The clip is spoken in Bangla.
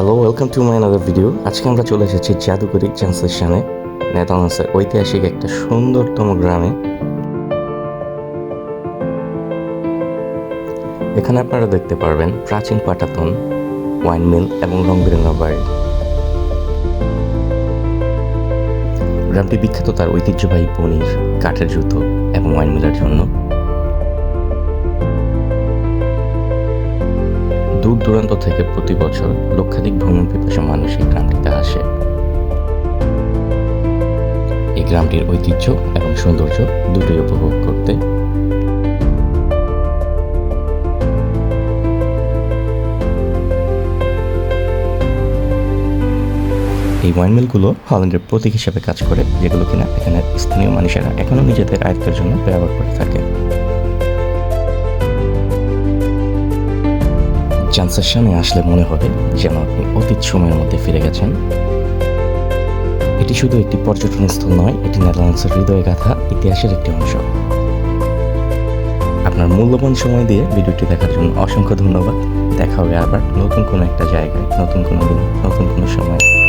Hello welcome to my another video আজকে আমরা চলে এসেছি জাদুকরি ট্রান্সলেশনে নেদারল্যান্ডসের ঐতিহাসিক একটা সুন্দরতম গ্রামে। এখানে আপনারা দেখতে পারবেন প্রাচীন পাটাতন, ওয়াইন মিল এবং রং বেরঙা বাড়ি। গ্রামটি বিখ্যাত তার ঐতিহ্যবাহী পনির, কাঠের জুতো এবং ওয়াইন মিলের জন্য। দূর দূরান্ত থেকে প্রতি বছর লক্ষাধিক ভ্রমণ পিপাসা মানুষ এই গ্রামটিতে আসে। এই গ্রামটির ঐতিহ্য এবং সৌন্দর্য দুটোই উপভোগ করতে এই ওয়াইন মিলগুলো হল্যান্ডের প্রতীক হিসেবে কাজ করে, যেগুলো কিনা এখানের স্থানীয় মানুষেরা এখনও নিজেদের আয়ত্তের জন্য ব্যবহার করে থাকে। চান্সের আসলে মনে হবে যেন আপনি অতীত সময়ের মধ্যে ফিরে গেছেন। এটি শুধু একটি পর্যটন স্থল নয়, এটি নেদারল্যান্ডসের হৃদয় গাথা ইতিহাসের একটি অংশ। আপনার মূল্যবান সময় দিয়ে ভিডিওটি দেখার জন্য অসংখ্য ধন্যবাদ। দেখা হবে আবার নতুন কোনো একটা জায়গায়, নতুন কোনো দিন, নতুন কোনো সময়।